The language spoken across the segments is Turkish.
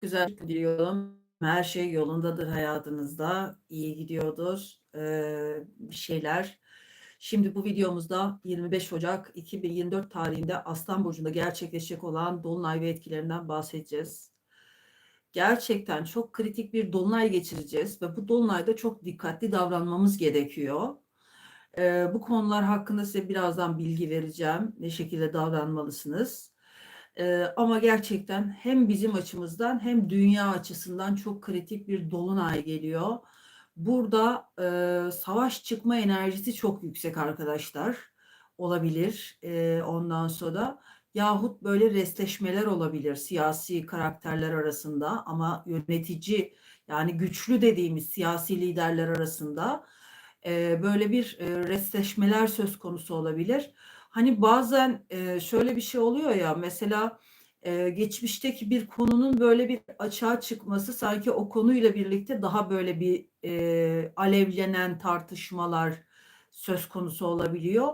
güzel diliyorum. Her şey yolundadır hayatınızda. İyi gidiyordur. Bir şeyler. Şimdi bu videomuzda 25 Ocak 2024 tarihinde Aslan Burcu'nda gerçekleşecek olan Dolunay ve etkilerinden bahsedeceğiz. Gerçekten çok kritik bir Dolunay geçireceğiz ve bu Dolunayda çok dikkatli davranmamız gerekiyor. Bu konular hakkında size birazdan bilgi vereceğim. Ne şekilde davranmalısınız? Ama gerçekten hem bizim açımızdan hem dünya açısından çok kritik bir dolunay geliyor. Burada eee, savaş çıkma enerjisi çok yüksek arkadaşlar. Olabilir. Eee, ondan sonra yahut böyle restleşmeler olabilir siyasi karakterler arasında ama yönetici yani güçlü dediğimiz siyasi liderler arasında eee, böyle bir eee, restleşmeler söz konusu olabilir. Hani bazen eee, şöyle bir şey oluyor ya mesela eee, geçmişteki bir konunun böyle bir açığa çıkması sanki o konuyla birlikte daha böyle bir eee, alevlenen tartışmalar söz konusu olabiliyor.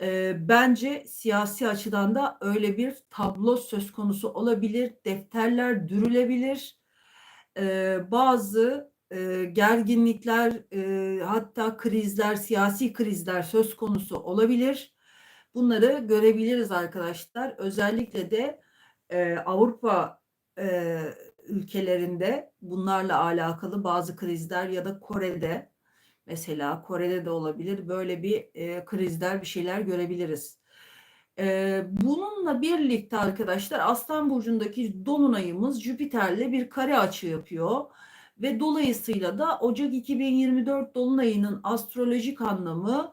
Eee, bence siyasi açıdan da öyle bir tablo söz konusu olabilir. Defterler dürülebilir. Eee, bazı eee, gerginlikler eee, hatta krizler, siyasi krizler söz konusu olabilir. Bunları görebiliriz arkadaşlar. Özellikle de eee, Avrupa eee, ülkelerinde bunlarla alakalı bazı krizler ya da Kore'de mesela Kore'de de olabilir böyle bir eee, krizler bir şeyler görebiliriz. Eee, bununla birlikte arkadaşlar Aslan Burcu'ndaki Dolunay'ımız Jüpiter'le bir kare açı yapıyor. Ve dolayısıyla da Ocak 2024 Dolunay'ının astrolojik anlamı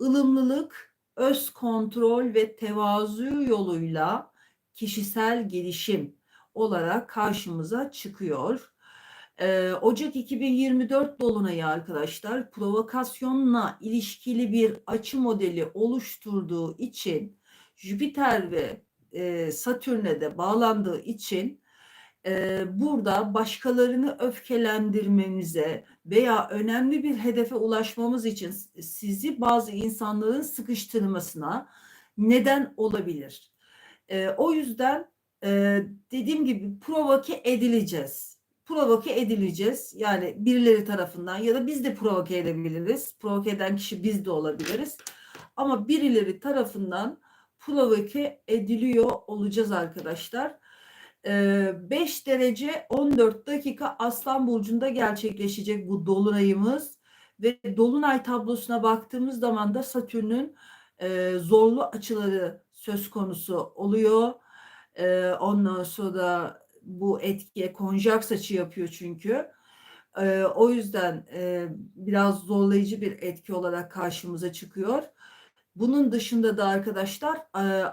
ılımlılık, öz kontrol ve tevazu yoluyla kişisel gelişim olarak karşımıza çıkıyor. Ee, Ocak 2024 dolunayı arkadaşlar provokasyonla ilişkili bir açı modeli oluşturduğu için Jüpiter ve e, Satürn'e de bağlandığı için burada başkalarını öfkelendirmemize veya önemli bir hedefe ulaşmamız için sizi bazı insanların sıkıştırmasına neden olabilir. O yüzden dediğim gibi provoke edileceğiz. Provoke edileceğiz. Yani birileri tarafından ya da biz de provoke edebiliriz. Provoke eden kişi biz de olabiliriz. Ama birileri tarafından provoke ediliyor olacağız arkadaşlar. 5 derece 14 dakika Aslan Burcu'nda gerçekleşecek bu dolunayımız ve dolunay tablosuna baktığımız zaman da Satürn'ün zorlu açıları söz konusu oluyor. Ondan sonra bu etkiye konjaks açı yapıyor çünkü. O yüzden biraz zorlayıcı bir etki olarak karşımıza çıkıyor. Bunun dışında da arkadaşlar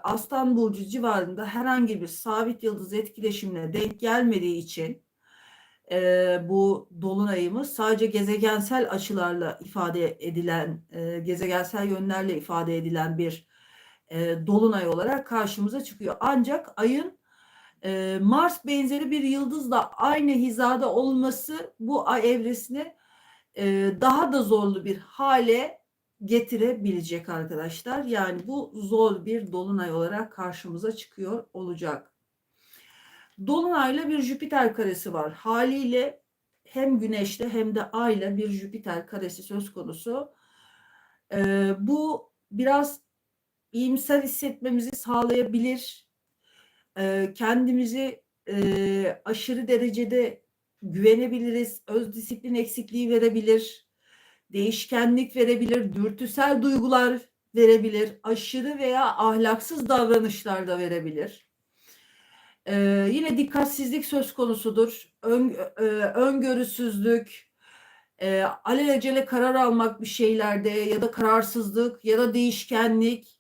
Aslan Burcu civarında herhangi bir sabit yıldız etkileşimine denk gelmediği için bu dolunayımız sadece gezegensel açılarla ifade edilen, gezegensel yönlerle ifade edilen bir dolunay olarak karşımıza çıkıyor. Ancak ayın Mars benzeri bir yıldızla aynı hizada olması bu ay evresini daha da zorlu bir hale getirebilecek arkadaşlar. Yani bu zor bir dolunay olarak karşımıza çıkıyor olacak. Dolunayla bir Jüpiter karesi var. Haliyle hem Güneş'te hem de Ay'la bir Jüpiter karesi söz konusu. Ee, bu biraz iyimser hissetmemizi sağlayabilir. Ee, kendimizi e, aşırı derecede güvenebiliriz. Öz disiplin eksikliği verebilir değişkenlik verebilir, dürtüsel duygular verebilir, aşırı veya ahlaksız davranışlar da verebilir. Ee, yine dikkatsizlik söz konusudur, Ön, e, öngörüsüzlük, e, alelacele karar almak bir şeylerde ya da kararsızlık ya da değişkenlik,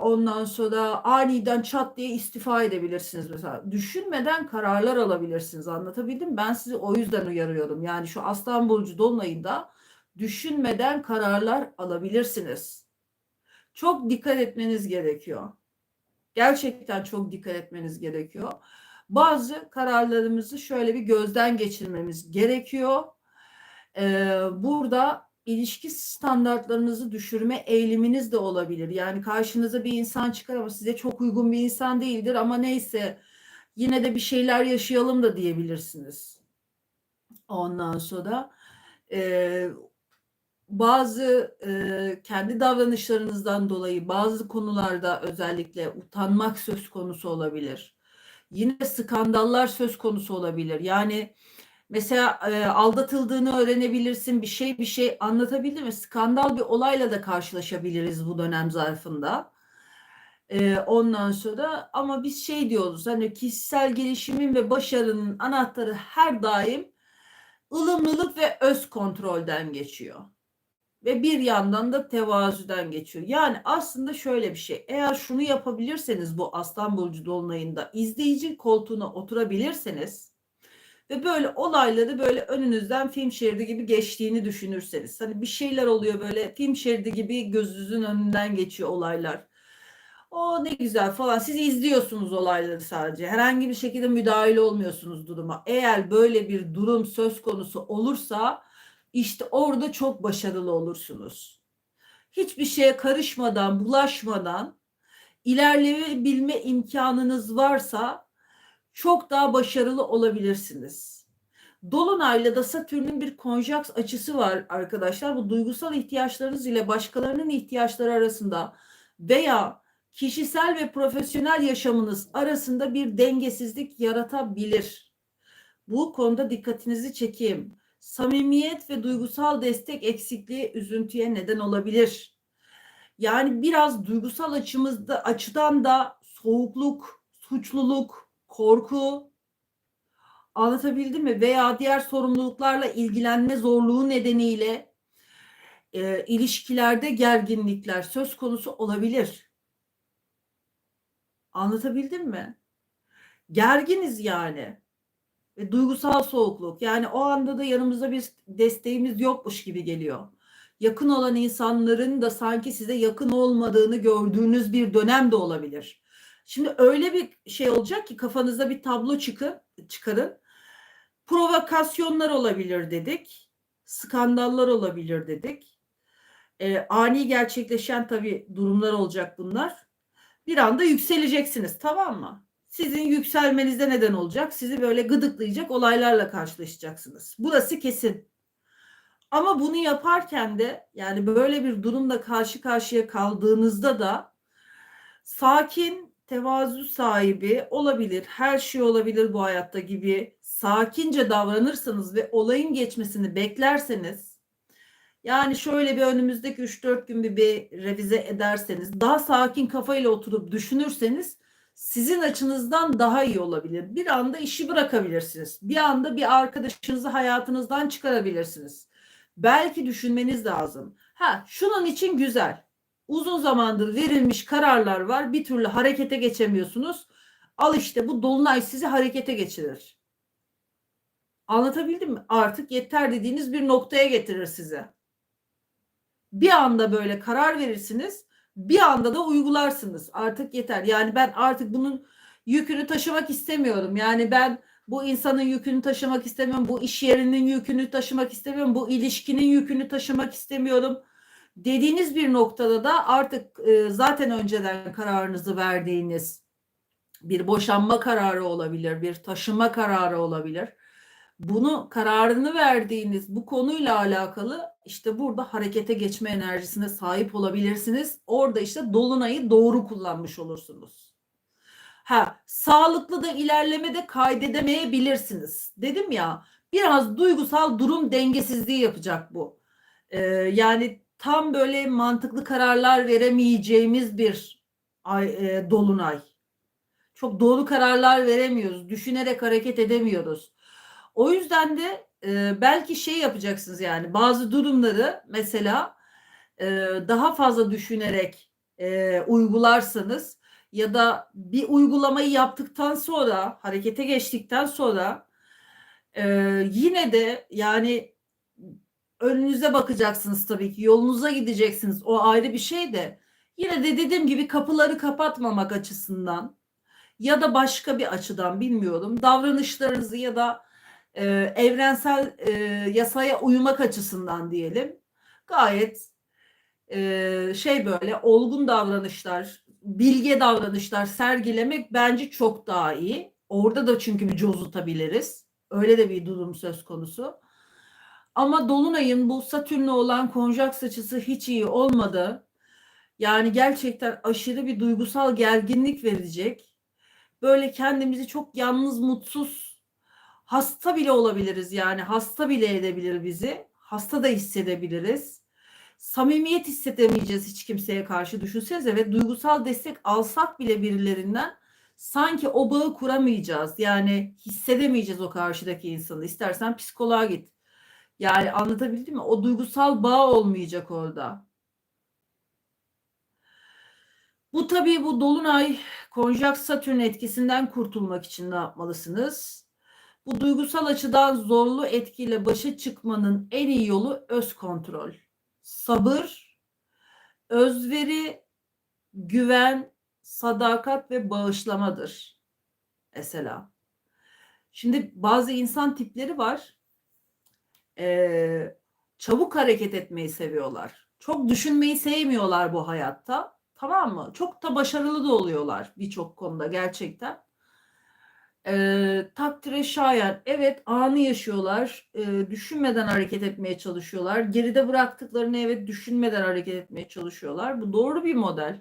ondan sonra aniden çat diye istifa edebilirsiniz mesela. Düşünmeden kararlar alabilirsiniz. Anlatabildim Ben sizi o yüzden uyarıyorum. Yani şu Aslan Burcu Dolunay'ında düşünmeden kararlar alabilirsiniz. Çok dikkat etmeniz gerekiyor. Gerçekten çok dikkat etmeniz gerekiyor. Bazı kararlarımızı şöyle bir gözden geçirmemiz gerekiyor. Ee, burada ilişki standartlarınızı düşürme eğiliminiz de olabilir. Yani karşınıza bir insan çıkar ama size çok uygun bir insan değildir ama neyse Yine de bir şeyler yaşayalım da diyebilirsiniz. Ondan sonra e, bazı e, kendi davranışlarınızdan dolayı bazı konularda özellikle utanmak söz konusu olabilir. Yine skandallar söz konusu olabilir. Yani mesela e, aldatıldığını öğrenebilirsin bir şey bir şey anlatabildim mi? Skandal bir olayla da karşılaşabiliriz bu dönem zarfında. E, ondan sonra ama biz şey diyoruz hani kişisel gelişimin ve başarının anahtarı her daim ılımlılık ve öz kontrolden geçiyor. Ve bir yandan da tevazudan geçiyor. Yani aslında şöyle bir şey. Eğer şunu yapabilirseniz bu Aslan Burcu Dolunay'ında izleyici koltuğuna oturabilirseniz ve böyle olayları böyle önünüzden film şeridi gibi geçtiğini düşünürseniz. Hani bir şeyler oluyor böyle film şeridi gibi gözünüzün önünden geçiyor olaylar. O ne güzel falan. Siz izliyorsunuz olayları sadece. Herhangi bir şekilde müdahale olmuyorsunuz duruma. Eğer böyle bir durum söz konusu olursa işte orada çok başarılı olursunuz. Hiçbir şeye karışmadan, bulaşmadan ilerleyebilme imkanınız varsa çok daha başarılı olabilirsiniz. Dolunay'la da Satürn'ün bir konjaks açısı var arkadaşlar. Bu duygusal ihtiyaçlarınız ile başkalarının ihtiyaçları arasında veya kişisel ve profesyonel yaşamınız arasında bir dengesizlik yaratabilir. Bu konuda dikkatinizi çekeyim. Samimiyet ve duygusal destek eksikliği üzüntüye neden olabilir. Yani biraz duygusal açımızda açıdan da soğukluk, suçluluk, korku anlatabildim mi? Veya diğer sorumluluklarla ilgilenme zorluğu nedeniyle e, ilişkilerde gerginlikler söz konusu olabilir. Anlatabildim mi? Gerginiz yani. Ve duygusal soğukluk. Yani o anda da yanımızda bir desteğimiz yokmuş gibi geliyor. Yakın olan insanların da sanki size yakın olmadığını gördüğünüz bir dönem de olabilir. Şimdi öyle bir şey olacak ki kafanızda bir tablo çıkın, çıkarın. Provokasyonlar olabilir dedik. Skandallar olabilir dedik. E, ani gerçekleşen tabii durumlar olacak bunlar. Bir anda yükseleceksiniz tamam mı? Sizin yükselmenize neden olacak. Sizi böyle gıdıklayacak olaylarla karşılaşacaksınız. Burası kesin. Ama bunu yaparken de yani böyle bir durumla karşı karşıya kaldığınızda da sakin, tevazu sahibi olabilir. Her şey olabilir bu hayatta gibi sakince davranırsanız ve olayın geçmesini beklerseniz yani şöyle bir önümüzdeki 3-4 gün bir, bir revize ederseniz daha sakin kafayla oturup düşünürseniz sizin açınızdan daha iyi olabilir. Bir anda işi bırakabilirsiniz. Bir anda bir arkadaşınızı hayatınızdan çıkarabilirsiniz. Belki düşünmeniz lazım. Ha, şunun için güzel. Uzun zamandır verilmiş kararlar var. Bir türlü harekete geçemiyorsunuz. Al işte bu dolunay sizi harekete geçirir. Anlatabildim mi? Artık yeter dediğiniz bir noktaya getirir size. Bir anda böyle karar verirsiniz bir anda da uygularsınız. Artık yeter. Yani ben artık bunun yükünü taşımak istemiyorum. Yani ben bu insanın yükünü taşımak istemiyorum. Bu iş yerinin yükünü taşımak istemiyorum. Bu ilişkinin yükünü taşımak istemiyorum. Dediğiniz bir noktada da artık e, zaten önceden kararınızı verdiğiniz bir boşanma kararı olabilir, bir taşıma kararı olabilir bunu kararını verdiğiniz bu konuyla alakalı işte burada harekete geçme enerjisine sahip olabilirsiniz. Orada işte dolunayı doğru kullanmış olursunuz. Ha, sağlıklı da ilerlemede kaydedemeyebilirsiniz. Dedim ya biraz duygusal durum dengesizliği yapacak bu. Ee, yani tam böyle mantıklı kararlar veremeyeceğimiz bir ay, e, dolunay. Çok doğru kararlar veremiyoruz. Düşünerek hareket edemiyoruz. O yüzden de e, belki şey yapacaksınız yani bazı durumları mesela e, daha fazla düşünerek e, uygularsanız ya da bir uygulamayı yaptıktan sonra harekete geçtikten sonra e, yine de yani önünüze bakacaksınız tabii ki yolunuza gideceksiniz o ayrı bir şey de yine de dediğim gibi kapıları kapatmamak açısından ya da başka bir açıdan bilmiyorum davranışlarınızı ya da e, evrensel e, yasaya uymak açısından diyelim gayet e, şey böyle olgun davranışlar, bilge davranışlar sergilemek bence çok daha iyi. Orada da çünkü bir cozutabiliriz. Öyle de bir durum söz konusu. Ama Dolunay'ın bu Satürn'le olan konjaks açısı hiç iyi olmadı. Yani gerçekten aşırı bir duygusal gerginlik verecek. Böyle kendimizi çok yalnız, mutsuz, hasta bile olabiliriz yani. Hasta bile edebilir bizi. Hasta da hissedebiliriz. Samimiyet hissedemeyeceğiz hiç kimseye karşı düşünsenize ve duygusal destek alsak bile birilerinden sanki o bağı kuramayacağız. Yani hissedemeyeceğiz o karşıdaki insanı. İstersen psikoloğa git. Yani anlatabildim mi? O duygusal bağ olmayacak orada. Bu tabii bu dolunay konjak satürn etkisinden kurtulmak için ne yapmalısınız? Bu duygusal açıdan zorlu etkiyle başa çıkmanın en iyi yolu öz kontrol. Sabır, özveri, güven, sadakat ve bağışlamadır. Mesela. Şimdi bazı insan tipleri var. Ee, çabuk hareket etmeyi seviyorlar. Çok düşünmeyi sevmiyorlar bu hayatta. Tamam mı? Çok da başarılı da oluyorlar birçok konuda gerçekten. Ee, takdire şayan. Evet anı yaşıyorlar. Ee, düşünmeden hareket etmeye çalışıyorlar. Geride bıraktıklarını evet düşünmeden hareket etmeye çalışıyorlar. Bu doğru bir model.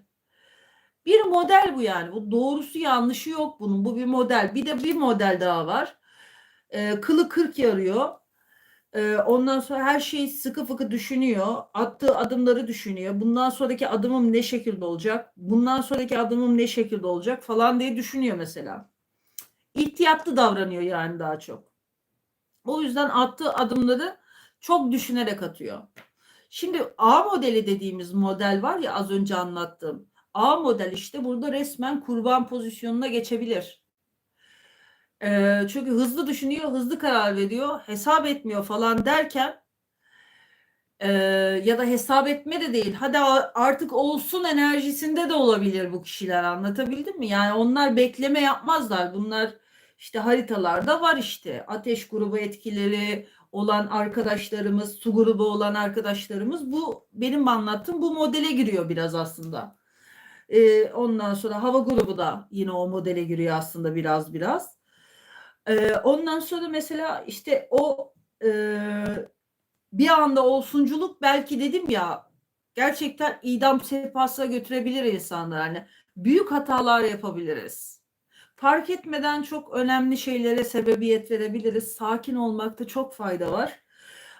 Bir model bu yani. Bu doğrusu yanlışı yok bunun. Bu bir model. Bir de bir model daha var. Ee, kılı kırk yarıyor. Ee, ondan sonra her şeyi sıkı fıkı düşünüyor. Attığı adımları düşünüyor. Bundan sonraki adımım ne şekilde olacak? Bundan sonraki adımım ne şekilde olacak falan diye düşünüyor mesela. İhtiyatlı davranıyor yani daha çok. O yüzden attığı adımları çok düşünerek atıyor. Şimdi A modeli dediğimiz model var ya az önce anlattığım. A model işte burada resmen kurban pozisyonuna geçebilir. Ee, çünkü hızlı düşünüyor, hızlı karar veriyor, hesap etmiyor falan derken e, ya da hesap etme de değil. Hadi artık olsun enerjisinde de olabilir bu kişiler anlatabildim mi? Yani onlar bekleme yapmazlar. Bunlar işte haritalarda var işte ateş grubu etkileri olan arkadaşlarımız, su grubu olan arkadaşlarımız bu benim anlattığım bu modele giriyor biraz aslında. Ee, ondan sonra hava grubu da yine o modele giriyor aslında biraz biraz. Ee, ondan sonra mesela işte o e, bir anda olsunculuk belki dedim ya gerçekten idam sehpasına götürebilir insanlar. Hani büyük hatalar yapabiliriz. Fark etmeden çok önemli şeylere sebebiyet verebiliriz. Sakin olmakta çok fayda var.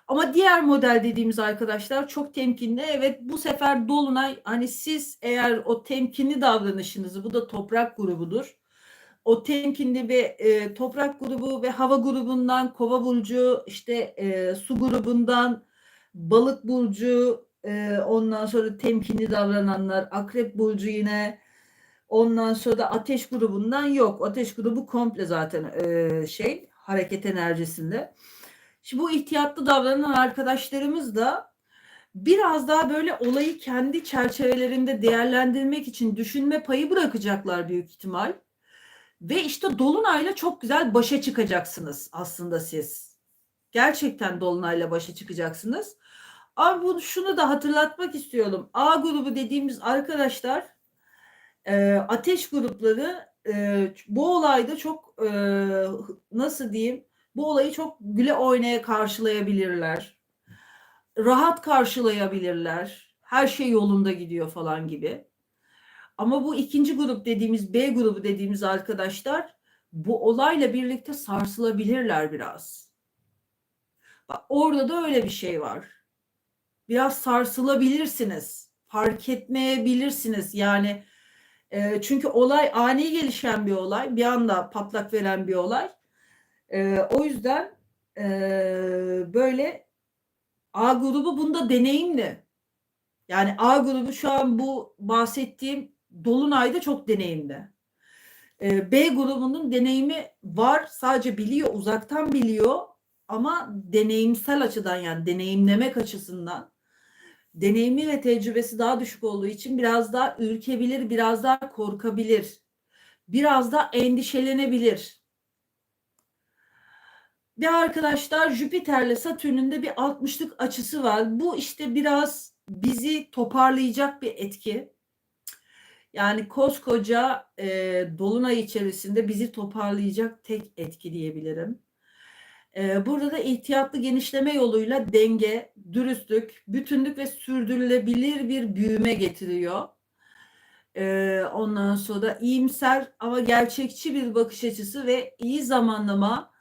Ama diğer model dediğimiz arkadaşlar çok temkinli. Evet bu sefer Dolunay hani siz eğer o temkinli davranışınızı bu da toprak grubudur. O temkinli ve e, toprak grubu ve hava grubundan kova burcu işte e, su grubundan balık burcu e, ondan sonra temkinli davrananlar akrep burcu yine ondan sonra da ateş grubundan yok. Ateş grubu komple zaten e, şey hareket enerjisinde. Şimdi bu ihtiyatlı davranan arkadaşlarımız da biraz daha böyle olayı kendi çerçevelerinde değerlendirmek için düşünme payı bırakacaklar büyük ihtimal. Ve işte Dolunay'la çok güzel başa çıkacaksınız aslında siz. Gerçekten Dolunay'la başa çıkacaksınız. Ama bunu şunu da hatırlatmak istiyorum. A grubu dediğimiz arkadaşlar e, ateş grupları e, bu olayda çok e, nasıl diyeyim bu olayı çok güle oynaya karşılayabilirler. Rahat karşılayabilirler. Her şey yolunda gidiyor falan gibi. Ama bu ikinci grup dediğimiz B grubu dediğimiz arkadaşlar bu olayla birlikte sarsılabilirler biraz. Bak orada da öyle bir şey var. Biraz sarsılabilirsiniz. Fark etmeyebilirsiniz. Yani e, çünkü olay ani gelişen bir olay. Bir anda patlak veren bir olay. E, o yüzden e, böyle A grubu bunda deneyimli. Yani A grubu şu an bu bahsettiğim Dolunay'da çok deneyimli. E, B grubunun deneyimi var. Sadece biliyor, uzaktan biliyor ama deneyimsel açıdan yani deneyimlemek açısından deneyimi ve tecrübesi daha düşük olduğu için biraz daha ürkebilir, biraz daha korkabilir. Biraz da endişelenebilir. Bir arkadaşlar Jüpiter'le Satürn'ün de bir 60'lık açısı var. Bu işte biraz bizi toparlayacak bir etki. Yani koskoca e, dolunay içerisinde bizi toparlayacak tek etki diyebilirim. E, burada da ihtiyatlı genişleme yoluyla denge, dürüstlük, bütünlük ve sürdürülebilir bir büyüme getiriyor. E, ondan sonra iyimser ama gerçekçi bir bakış açısı ve iyi zamanlama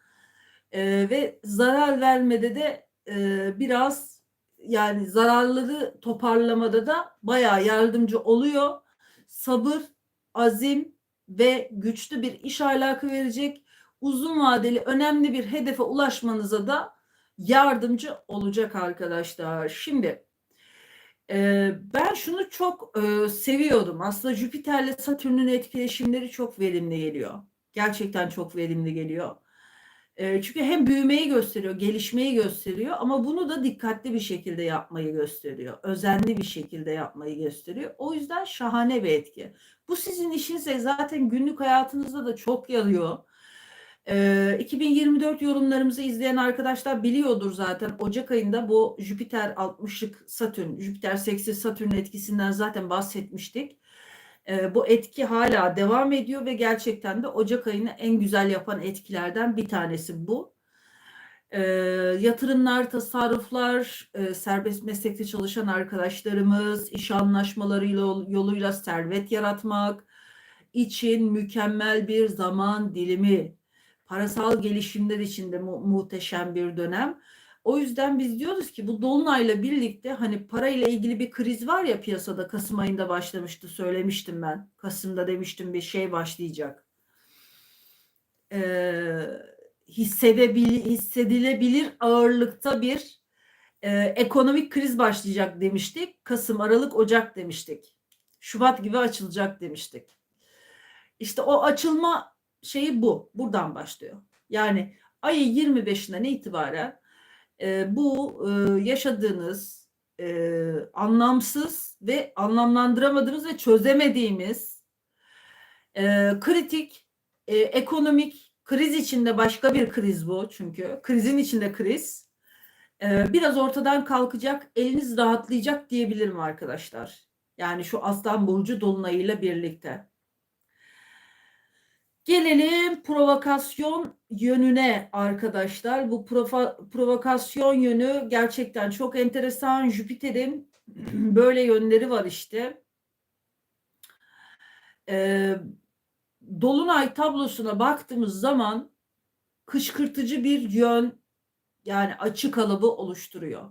e, ve zarar vermede de e, biraz yani zararları toparlamada da bayağı yardımcı oluyor. Sabır, azim ve güçlü bir iş ahlakı verecek. Uzun vadeli önemli bir hedefe ulaşmanıza da yardımcı olacak arkadaşlar. Şimdi e, ben şunu çok e, seviyorum. Aslında Jüpiter'le Satürn'ün etkileşimleri çok verimli geliyor. Gerçekten çok verimli geliyor. Çünkü hem büyümeyi gösteriyor, gelişmeyi gösteriyor ama bunu da dikkatli bir şekilde yapmayı gösteriyor. Özenli bir şekilde yapmayı gösteriyor. O yüzden şahane bir etki. Bu sizin işinize zaten günlük hayatınızda da çok yarıyor. E, 2024 yorumlarımızı izleyen arkadaşlar biliyordur zaten. Ocak ayında bu Jüpiter 60'lık Satürn, Jüpiter 8 Satürn etkisinden zaten bahsetmiştik. E, bu etki hala devam ediyor ve gerçekten de Ocak ayını en güzel yapan etkilerden bir tanesi bu. E, yatırımlar, tasarruflar, e, serbest meslekte çalışan arkadaşlarımız, iş anlaşmalarıyla yoluyla servet yaratmak için mükemmel bir zaman dilimi, parasal gelişimler için de mu- muhteşem bir dönem. O yüzden biz diyoruz ki bu dolunayla birlikte hani parayla ilgili bir kriz var ya piyasada Kasım ayında başlamıştı söylemiştim ben. Kasım'da demiştim bir şey başlayacak. Ee, hissedebil, hissedilebilir ağırlıkta bir e, ekonomik kriz başlayacak demiştik. Kasım, Aralık, Ocak demiştik. Şubat gibi açılacak demiştik. İşte o açılma şeyi bu. Buradan başlıyor. Yani ayı 25'inden itibaren e, bu e, yaşadığınız e, anlamsız ve anlamlandıramadığımız ve çözemediğimiz e, kritik e, ekonomik kriz içinde başka bir kriz bu çünkü krizin içinde kriz e, biraz ortadan kalkacak eliniz rahatlayacak diyebilirim arkadaşlar. Yani şu Aslan Burcu dolunayıyla birlikte. Gelelim provokasyon yönüne arkadaşlar. Bu provokasyon yönü gerçekten çok enteresan. Jüpiter'in böyle yönleri var işte. Ee, Dolunay tablosuna baktığımız zaman kışkırtıcı bir yön yani açık kalıbı oluşturuyor.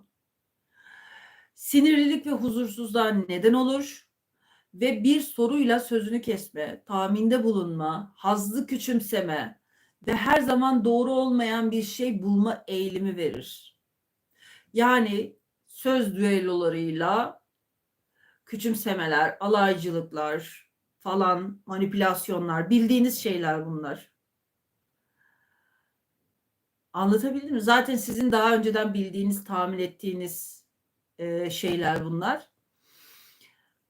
Sinirlilik ve huzursuzluğa neden olur ve bir soruyla sözünü kesme, tahminde bulunma, hazlı küçümseme ve her zaman doğru olmayan bir şey bulma eğilimi verir. Yani söz düellolarıyla küçümsemeler, alaycılıklar falan, manipülasyonlar, bildiğiniz şeyler bunlar. Anlatabildim mi? Zaten sizin daha önceden bildiğiniz, tahmin ettiğiniz şeyler bunlar.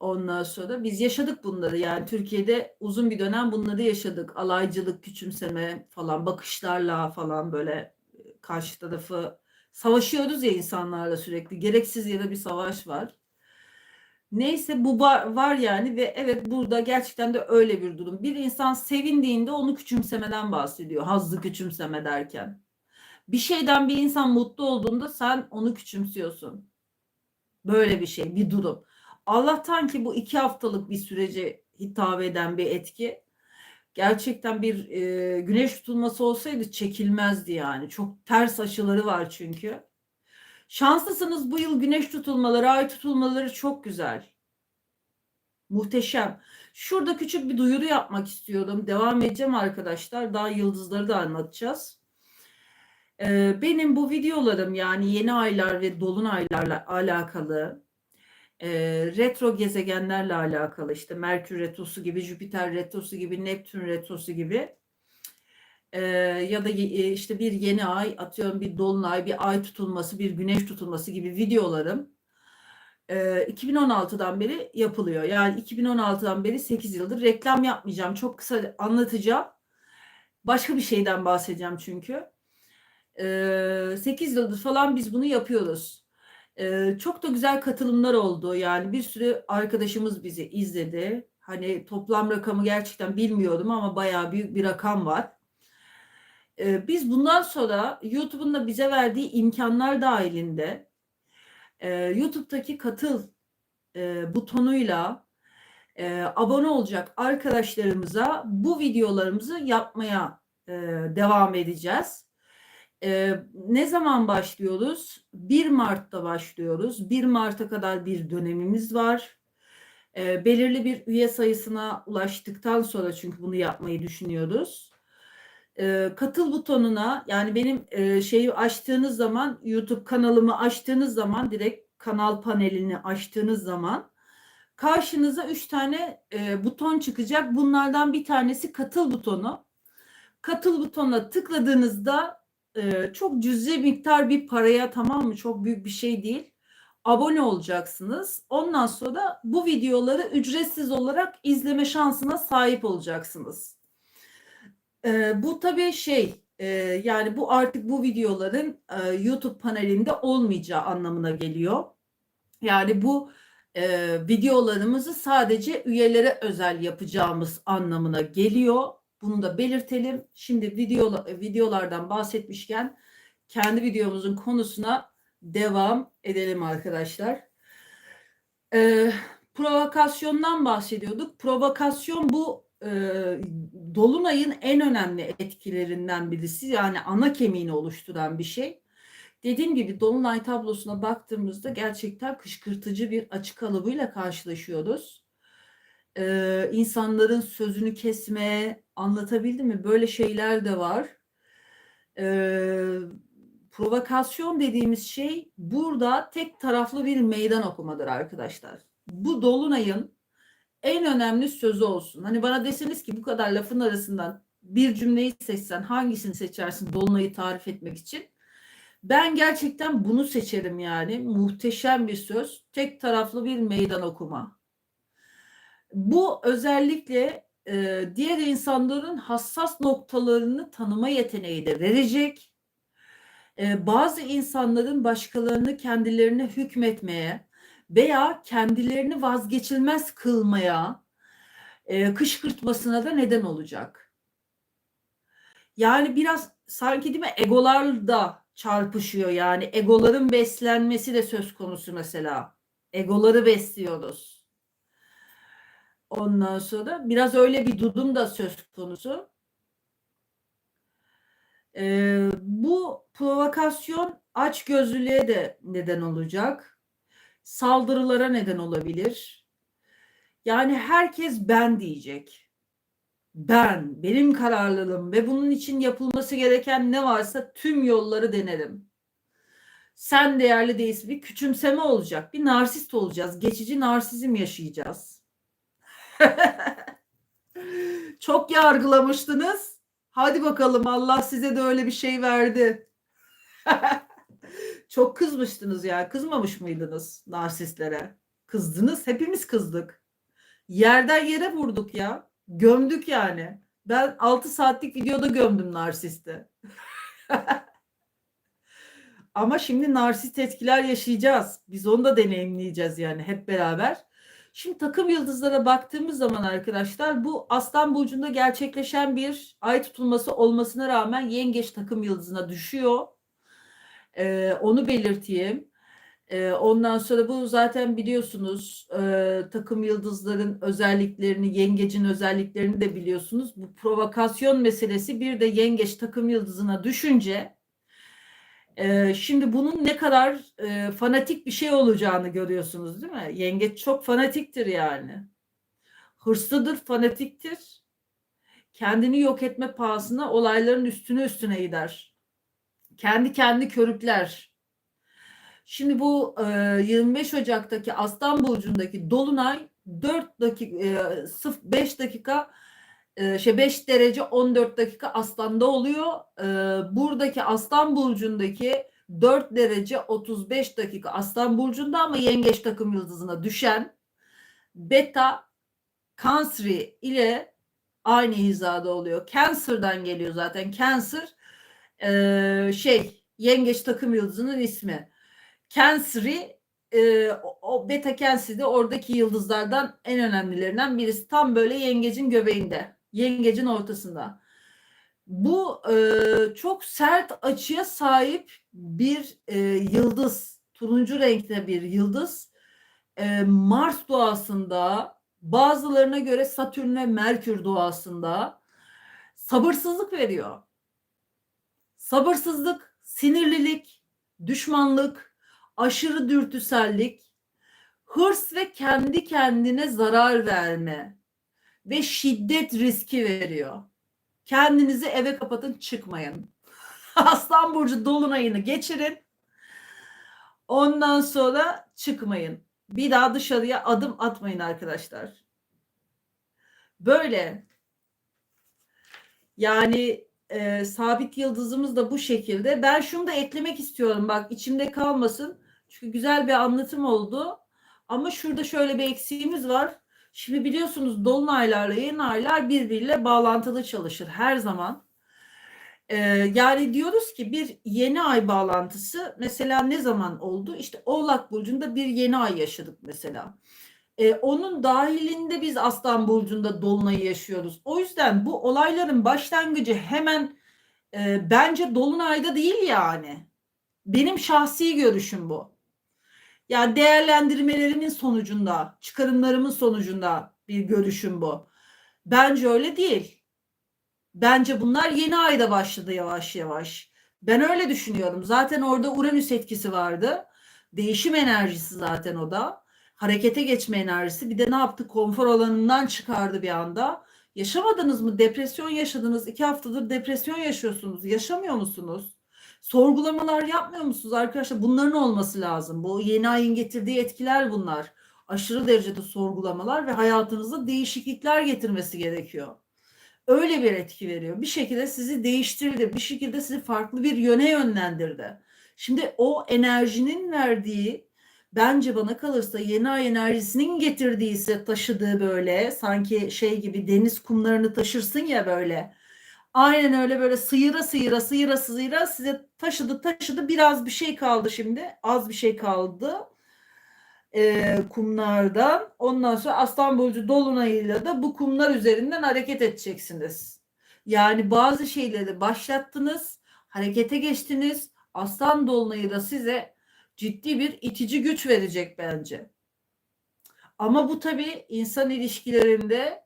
Ondan sonra biz yaşadık bunları yani Türkiye'de uzun bir dönem bunları yaşadık. Alaycılık, küçümseme falan bakışlarla falan böyle karşı tarafı savaşıyoruz ya insanlarla sürekli. Gereksiz da bir savaş var. Neyse bu var yani ve evet burada gerçekten de öyle bir durum. Bir insan sevindiğinde onu küçümsemeden bahsediyor. Hazzı küçümseme derken. Bir şeyden bir insan mutlu olduğunda sen onu küçümsüyorsun. Böyle bir şey, bir durum. Allah'tan ki bu iki haftalık bir sürece hitap eden bir etki. Gerçekten bir e, güneş tutulması olsaydı çekilmezdi yani. Çok ters açıları var çünkü. Şanslısınız bu yıl güneş tutulmaları, ay tutulmaları çok güzel. Muhteşem. Şurada küçük bir duyuru yapmak istiyordum. Devam edeceğim arkadaşlar. Daha yıldızları da anlatacağız. Ee, benim bu videolarım yani yeni aylar ve dolunaylarla alakalı e, retro gezegenlerle alakalı işte Merkür retrosu gibi, Jüpiter retrosu gibi, Neptün retrosu gibi e, ya da e, işte bir yeni ay atıyorum bir dolunay, bir ay tutulması, bir güneş tutulması gibi videolarım e, 2016'dan beri yapılıyor. Yani 2016'dan beri 8 yıldır reklam yapmayacağım. Çok kısa anlatacağım. Başka bir şeyden bahsedeceğim çünkü. E, 8 yıldır falan biz bunu yapıyoruz. Çok da güzel katılımlar oldu. Yani bir sürü arkadaşımız bizi izledi. Hani toplam rakamı gerçekten bilmiyordum ama bayağı büyük bir rakam var. Biz bundan sonra YouTube'un da bize verdiği imkanlar dahilinde e, YouTube'daki katıl butonuyla abone olacak arkadaşlarımıza bu videolarımızı yapmaya devam edeceğiz. E, ne zaman başlıyoruz? 1 Mart'ta başlıyoruz. 1 Mart'a kadar bir dönemimiz var. E, belirli bir üye sayısına ulaştıktan sonra çünkü bunu yapmayı düşünüyoruz. E, katıl butonuna yani benim e, şeyi açtığınız zaman YouTube kanalımı açtığınız zaman direkt kanal panelini açtığınız zaman karşınıza üç tane e, buton çıkacak. Bunlardan bir tanesi katıl butonu. Katıl butonuna tıkladığınızda çok cüzi miktar bir paraya tamam mı? Çok büyük bir şey değil. Abone olacaksınız. Ondan sonra bu videoları ücretsiz olarak izleme şansına sahip olacaksınız. E, bu tabii şey e, yani bu artık bu videoların e, YouTube panelinde olmayacağı anlamına geliyor. Yani bu e, videolarımızı sadece üyelere özel yapacağımız anlamına geliyor. Bunu da belirtelim. Şimdi video, videolardan bahsetmişken kendi videomuzun konusuna devam edelim arkadaşlar. E, provokasyondan bahsediyorduk. Provokasyon bu e, Dolunay'ın en önemli etkilerinden birisi. Yani ana kemiğini oluşturan bir şey. Dediğim gibi Dolunay tablosuna baktığımızda gerçekten kışkırtıcı bir açık kalıbıyla karşılaşıyoruz. Ee, insanların sözünü kesme, anlatabildim mi? Böyle şeyler de var. Ee, provokasyon dediğimiz şey burada tek taraflı bir meydan okumadır arkadaşlar. Bu Dolunay'ın en önemli sözü olsun. Hani bana deseniz ki bu kadar lafın arasından bir cümleyi seçsen hangisini seçersin Dolunay'ı tarif etmek için? Ben gerçekten bunu seçerim yani. Muhteşem bir söz. Tek taraflı bir meydan okuma. Bu özellikle e, diğer insanların hassas noktalarını tanıma yeteneği de verecek. E, bazı insanların başkalarını kendilerine hükmetmeye veya kendilerini vazgeçilmez kılmaya, e, kışkırtmasına da neden olacak. Yani biraz sanki değil mi egolar da çarpışıyor yani egoların beslenmesi de söz konusu mesela. Egoları besliyoruz. Ondan sonra biraz öyle bir durum da söz konusu. Ee, bu provokasyon aç gözlülüğe de neden olacak. Saldırılara neden olabilir. Yani herkes ben diyecek ben, benim kararlılığım ve bunun için yapılması gereken ne varsa tüm yolları denerim. Sen değerli değilsin. Bir küçümseme olacak. Bir narsist olacağız. Geçici narsizm yaşayacağız. Çok yargılamıştınız. Hadi bakalım Allah size de öyle bir şey verdi. Çok kızmıştınız ya. Kızmamış mıydınız narsistlere? Kızdınız. Hepimiz kızdık. Yerden yere vurduk ya. Gömdük yani. Ben 6 saatlik videoda gömdüm narsisti. Ama şimdi narsist etkiler yaşayacağız. Biz onu da deneyimleyeceğiz yani hep beraber. Şimdi takım yıldızlara baktığımız zaman arkadaşlar bu Aslan Burcu'nda gerçekleşen bir ay tutulması olmasına rağmen yengeç takım yıldızına düşüyor. Ee, onu belirteyim. Ondan sonra bu zaten biliyorsunuz takım yıldızların özelliklerini, yengecin özelliklerini de biliyorsunuz. Bu provokasyon meselesi bir de yengeç takım yıldızına düşünce şimdi bunun ne kadar fanatik bir şey olacağını görüyorsunuz değil mi? Yengeç çok fanatiktir yani. Hırslıdır, fanatiktir. Kendini yok etme pahasına olayların üstüne üstüne gider. Kendi kendi körükler Şimdi bu e, 25 Ocak'taki Aslan Burcu'ndaki Dolunay 4 dakika e, 5 dakika e, şey 5 derece 14 dakika Aslan'da oluyor. E, buradaki Aslan Burcu'ndaki 4 derece 35 dakika Aslan Burcu'nda ama Yengeç takım yıldızına düşen Beta Cancri ile aynı hizada oluyor. Cancer'dan geliyor zaten. Cancer e, şey Yengeç takım yıldızının ismi. Cancri e, o, Beta Cancri de oradaki yıldızlardan en önemlilerinden birisi. Tam böyle yengecin göbeğinde. Yengecin ortasında. Bu e, çok sert açıya sahip bir e, yıldız. Turuncu renkte bir yıldız. E, Mars doğasında bazılarına göre Satürn ve Merkür doğasında sabırsızlık veriyor. Sabırsızlık, sinirlilik, düşmanlık, aşırı dürtüsellik, hırs ve kendi kendine zarar verme ve şiddet riski veriyor. Kendinizi eve kapatın çıkmayın. Aslan Burcu dolunayını geçirin. Ondan sonra çıkmayın. Bir daha dışarıya adım atmayın arkadaşlar. Böyle. Yani e, sabit yıldızımız da bu şekilde. Ben şunu da eklemek istiyorum bak içimde kalmasın. Çünkü güzel bir anlatım oldu. Ama şurada şöyle bir eksiğimiz var. Şimdi biliyorsunuz dolunaylarla yeni aylar birbiriyle bağlantılı çalışır her zaman. Ee, yani diyoruz ki bir yeni ay bağlantısı mesela ne zaman oldu? İşte Oğlak Burcu'nda bir yeni ay yaşadık mesela. Ee, onun dahilinde biz Aslan Burcu'nda Dolunay'ı yaşıyoruz. O yüzden bu olayların başlangıcı hemen e, bence Dolunay'da değil yani. Benim şahsi görüşüm bu. Yani değerlendirmelerimin sonucunda, çıkarımlarımın sonucunda bir görüşüm bu. Bence öyle değil. Bence bunlar yeni ayda başladı yavaş yavaş. Ben öyle düşünüyorum. Zaten orada Uranüs etkisi vardı. Değişim enerjisi zaten o da. Harekete geçme enerjisi. Bir de ne yaptı? Konfor alanından çıkardı bir anda. Yaşamadınız mı? Depresyon yaşadınız. İki haftadır depresyon yaşıyorsunuz. Yaşamıyor musunuz? Sorgulamalar yapmıyor musunuz arkadaşlar? Bunların olması lazım. Bu yeni ayın getirdiği etkiler bunlar. Aşırı derecede sorgulamalar ve hayatınızda değişiklikler getirmesi gerekiyor. Öyle bir etki veriyor. Bir şekilde sizi değiştirdi. Bir şekilde sizi farklı bir yöne yönlendirdi. Şimdi o enerjinin verdiği bence bana kalırsa yeni ay enerjisinin getirdiyse taşıdığı böyle sanki şey gibi deniz kumlarını taşırsın ya böyle Aynen öyle böyle sıyıra sıyıra sıyıra sıyıra size taşıdı taşıdı biraz bir şey kaldı şimdi az bir şey kaldı e, kumlardan ondan sonra Aslan Burcu Dolunay'ıyla da bu kumlar üzerinden hareket edeceksiniz. Yani bazı şeyleri başlattınız harekete geçtiniz Aslan Dolunay'ı da size ciddi bir itici güç verecek bence. Ama bu tabii insan ilişkilerinde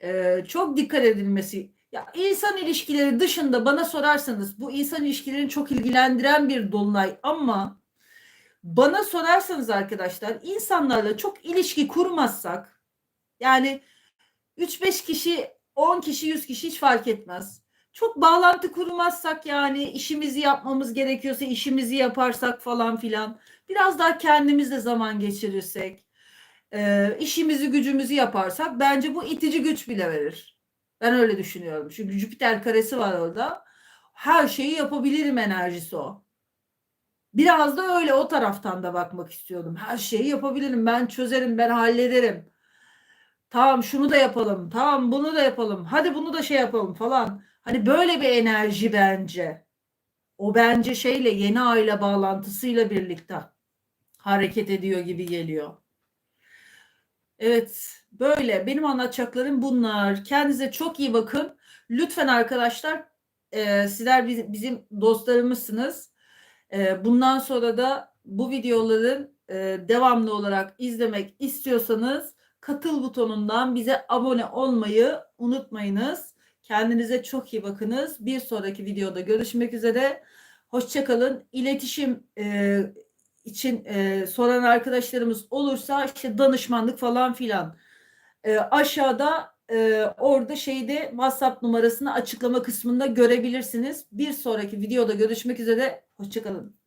e, çok dikkat edilmesi ya insan ilişkileri dışında bana sorarsanız bu insan ilişkilerini çok ilgilendiren bir dolunay ama bana sorarsanız arkadaşlar insanlarla çok ilişki kurmazsak yani 3-5 kişi 10 kişi 100 kişi hiç fark etmez. Çok bağlantı kurmazsak yani işimizi yapmamız gerekiyorsa işimizi yaparsak falan filan biraz daha kendimizle zaman geçirirsek işimizi gücümüzü yaparsak bence bu itici güç bile verir. Ben öyle düşünüyorum. Çünkü Jüpiter karesi var orada. Her şeyi yapabilirim enerjisi o. Biraz da öyle o taraftan da bakmak istiyordum. Her şeyi yapabilirim. Ben çözerim, ben hallederim. Tamam şunu da yapalım. Tamam bunu da yapalım. Hadi bunu da şey yapalım falan. Hani böyle bir enerji bence. O bence şeyle yeni aile bağlantısıyla birlikte hareket ediyor gibi geliyor. Evet, böyle. Benim anlatacaklarım bunlar. Kendinize çok iyi bakın. Lütfen arkadaşlar, e, sizler bizim dostlarımızsınız. E, bundan sonra da bu videoların e, devamlı olarak izlemek istiyorsanız katıl butonundan bize abone olmayı unutmayınız. Kendinize çok iyi bakınız. Bir sonraki videoda görüşmek üzere. Hoşçakalın. İletişim e, için e, soran arkadaşlarımız olursa işte danışmanlık falan filan e, aşağıda e, orada şeyde WhatsApp numarasını açıklama kısmında görebilirsiniz. Bir sonraki videoda görüşmek üzere. Hoşçakalın.